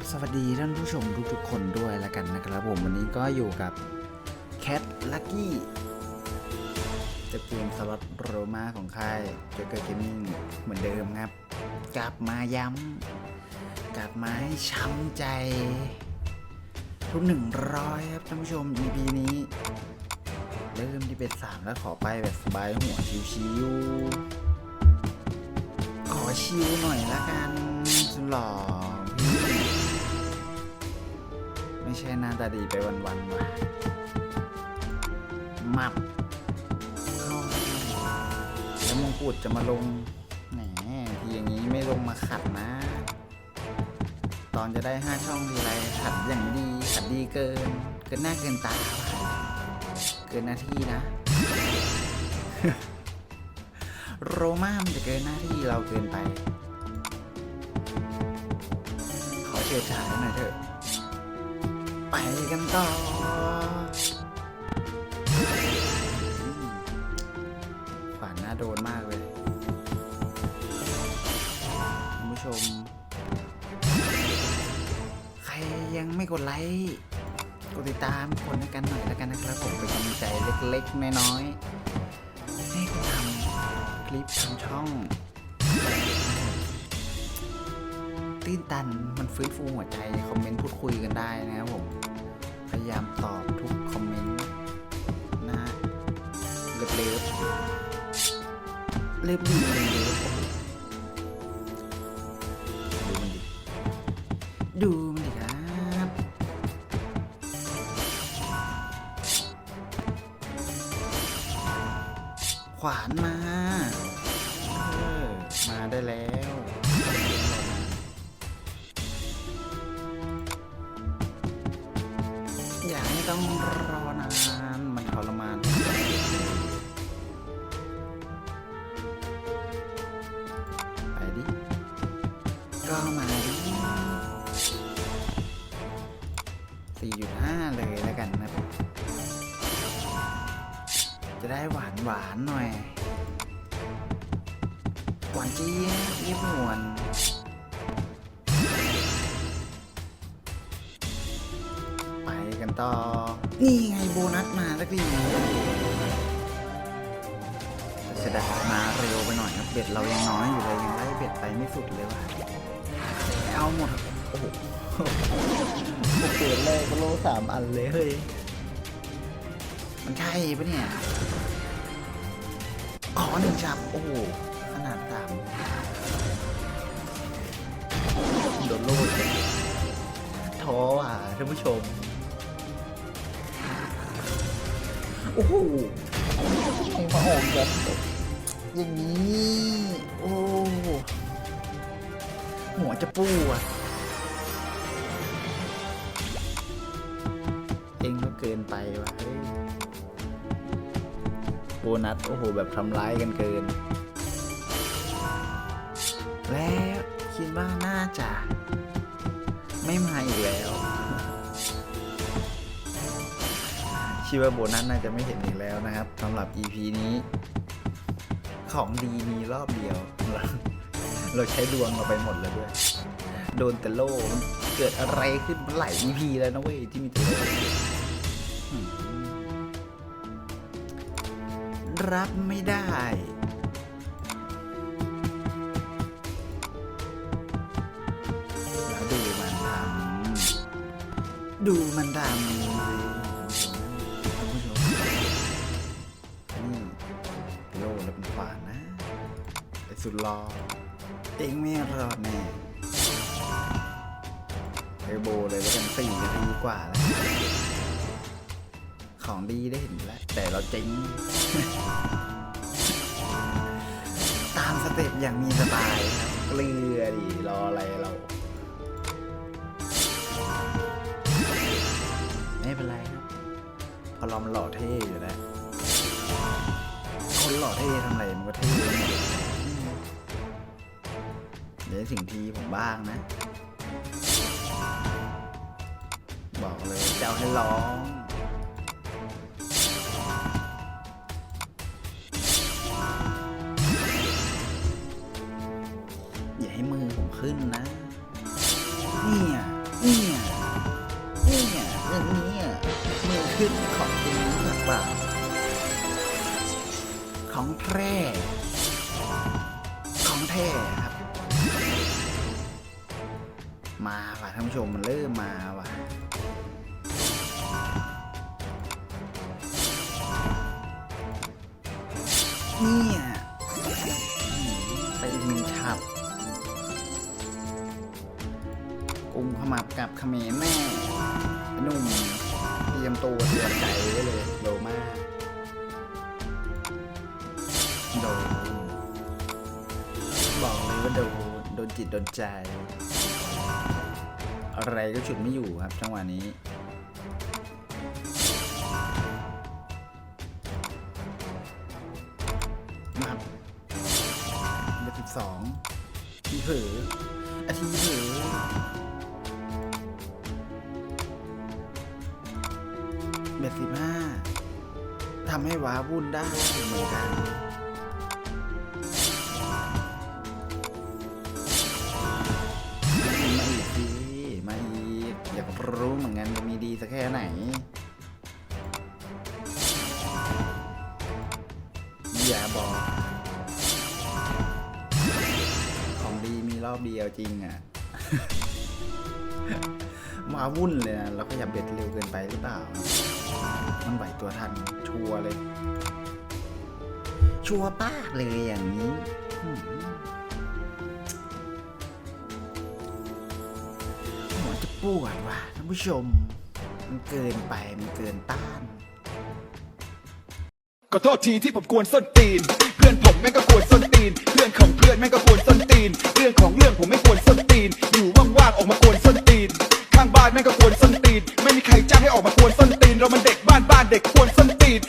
บสวัสดีท่านผู้ชมทุกๆคนด้วยแล้วกันนะครับผมวันนี้ก็อยู่กับแคทลักกี้จะเกมสล็อตโรมาของค่ายเจเกอร์เกมมิ่งเหมือนเดิมครับกลับมาย้ำกลับมาให้ช้ำใจ ทุกหนึ่งร้อยครับท่านผู้ชม EP นี้เริ่มที่เป็นสามแล้วขอไปแบบสบายหัวชิวๆขอชิวหน่อยละกันสุดหล่อาตาดีไปวันๆว่ะมับเข้าแล้วมงกุฎจะมาลงแหมทีอย่างนี้ไม่ลงมาขัดนะ ตอนจะได้ห้าช่องทีไรขัดอย่างดีขัดดีเกิน เกินหน้าเกินตาเกินหน้าที่นะโรม่ามันจะเกินหน้าที่เราเกินไป ขอเชิดฉายหน่อยเถอะ ไปกันต่อ ขวานหน้าโดนมากเลยท่านผู้ชม ใครยังไม่กดไลค์ กดติดตามคนกันหน่อยแล้วกันนะครับผมเป็นกำลังใจเล็กๆ น้อยๆ ให้คุณทำคลิปทำช่องตื้นตันมันฟื้นฟูหัวใจคอมเมนต์พูดคุยกันได้นะครับายามตอบทุกคอมเมนต์นะเลิฟเลิฟเลิฟดีเลิฟดูมันดิ ดูมันดิครับ ขวานมา อย่ต้องรอนานมันทรมานไปดิก็มาดิ4.5เลยแล้วกันนะจะได้หวานหวานหน่อย หวานเจี๊ยบเยียบหวน กันต่อ นี่ไงโบนัสมาสักทีเสยดายมาเร็วไปหน่อยครับเบ็ดเรายังน้อยอยู่เลยยังไล่เบ็ดไปไม่สุดเลยว่ะเอาหมดโอ้โหโอเคแรกก็โลสามอันเลยเฮ้ยมันใช่ปะเนี่ยขอหนึ่งฉับโอ้โหขนาดสามโดนโลดเลยท้ออะท่านผู้ชม โอ้โหเพลงพองแบบอย่างนี้โอ้หัวจะปูอะเองก็เกินไปว่ะโบนัสโอ้โห แบบทำร้ายกันเกิน แล้วคิดว่าน่าจะ ไม่มาอีกแล้ว คิดว่าโบนัสน่าจะไม่เห็นอีกแล้วนะครับสำหรับ EP นี้ ของดีมีรอบเดียว เราเราใช้ดวงเราไปหมดแล้วด้วย โดนแต่โล่เกิดอะไรขึ้นหลาย EP แล้วนะเว้ยที่มีแต่โล่รับไม่ได้แล้วดูมันทำดูมันทำ สุดรอเองไม่รอดแน่เทอร์โบเลยแล้วกันสี่นาทีกว่าแล้ว ของดีได้เห็นแล้ว แต่เราเจ๊งตามสเต็ปอย่างมีสไตล์ครับเกลือดิรออะไรเราไม่เป็นไรครับเพอเรามันหล่อเท่อยู่แล้ว คนหล่อเท่ทำอะไรมันก็เท่ ในสิ่งที่ผมบ้างนะ บอกเลยจะให้ร้อง อย่าให้มือผมขึ้นนะเนี่ยเนี่ยเนี่ยเรื่องนี้มือขึ้นของจริงหรือเปล่าของแพร่ของแท้านผู้ชมมันเริ่มมาว่ะเนี่ยไปอีกหนึ่งฉับกุมขมับกับเขมรแม่หนุ่มเตรียมตัวเตรียมใจไว้เลยโลมาโดนบอกเลยว่าโดนโดนจิตโดนใจ อะไรก็ฉุดไม่อยู่ครับจังหวะนี้มาเบอร์สิบสองทีเผลออาทีเผลอเบอร์สิบห้าทำให้ว้าวุ่นได้เหมือนกัน ดีมีรอบเดียวจริงอะ มาวุ่นเลยนะเราก็อย่าเบ็ดเร็วเกินไปหรือเปล่า มันไหวตัวทันชัวร์เลย ชัวร์ป้ากเลยอย่างนี้หืมหัวจะปวดว่ะท่านผู้ชม มันเกินไป มันเกินต้านขอโทษทีที่ผมกวนส้นตีน เพื่อนผมแม่งก็กวนส้นตีน เพื่อนของเพื่อนแม่งก็ีน เรื่องของเรื่องผมไม่